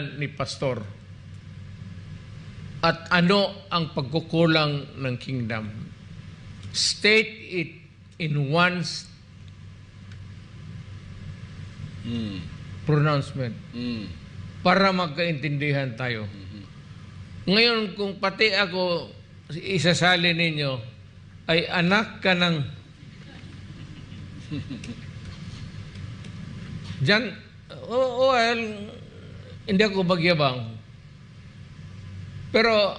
ni pastor at ano ang pagkukulang ng kingdom. State it in one Mm. pronouncement Mm. para magkaintindihan tayo. Ngayon, kung pati ako isasali ninyo, ay anak ka ng... Diyan, oh, well, hindi ako bagyabang. Pero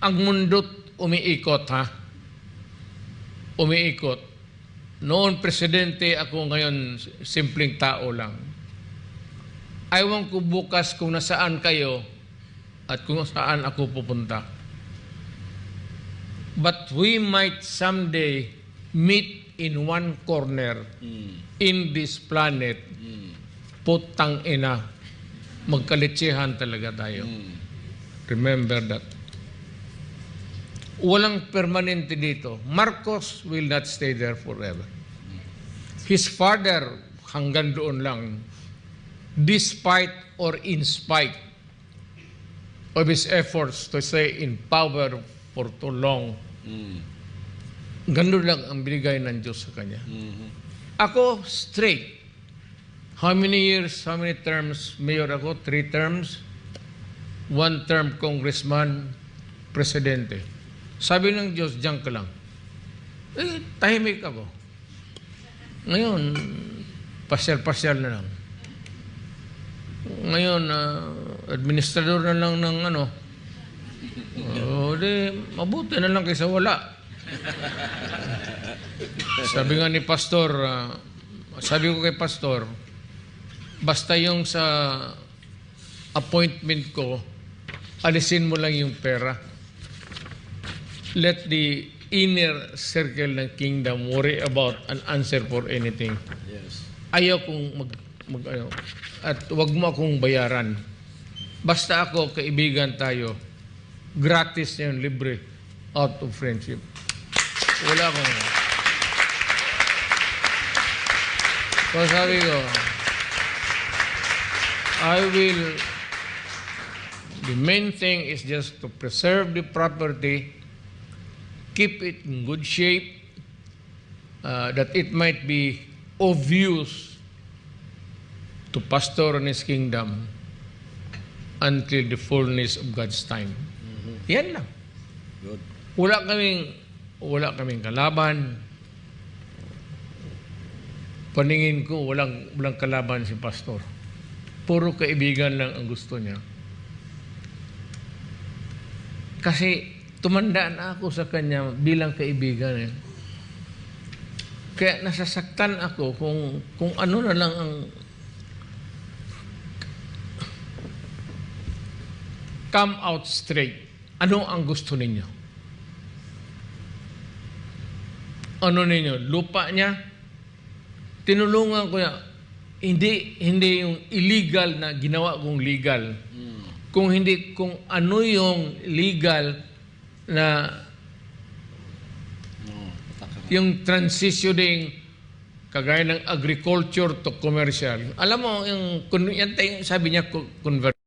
ang mundo't umiikot, ha? Umiikot. Noon presidente ako ngayon simpleng tao lang. Ayaw ko bukas kung nasaan kayo at kung saan ako pupunta. But we might someday meet in one corner Mm. in this planet. Mm. Putang ina. Magkalitsihan talaga tayo. Mm. Remember that. Walang permanente dito. Marcos will not stay there forever. His father, hanggang doon lang. Despite or in spite of his efforts to stay in power for too long, Mm. ganun lang ang binigay ng Diyos sa kanya. Mhm. Ako, straight. How many years, how many terms mayor ako? Three terms. One term congressman, presidente. Sabi ng Diyos, diyan ka lang. Eh, tahimik ako. Ngayon, pasyal-pasyal na lang. Ngayon, ah, administrador na lang ng ano. O, di, mabuti na lang kaysa wala. Sabi nga ni Pastor, ah, sabi ko kay Pastor, basta yung sa appointment ko, alisin mo lang yung pera. Let the inner circle ng kingdom worry about an answer for anything. Yes. Ayaw kong mag, mag ano, at wag mo akong bayaran. Basta ako, kaibigan tayo, gratis na yun, libre, out of friendship. Wala akong... So sabi ko, I will, the main thing is just to preserve the property, keep it in good shape, uh, that it might be of use to pastor in his kingdom until the fullness of God's time. Yan lang. Good. Wala kaming wala kaming kalaban. Paningin ko walang walang kalaban si pastor. Puro kaibigan lang ang gusto niya. Kasi tumanda ako sa kanya bilang kaibigan eh. Kaya nasasaktan ako kung kung ano na lang ang come out straight. Ano ang gusto ninyo? Ano ninyo? Lupa niya? Tinulungan ko niya. Hindi, hindi yung illegal na ginawa kong legal. Mm. Kung hindi, kung ano yung legal na No. Yung transitioning kagaya ng agriculture to commercial. Alam mo, yung, yan tayo, sabi niya, co- convert.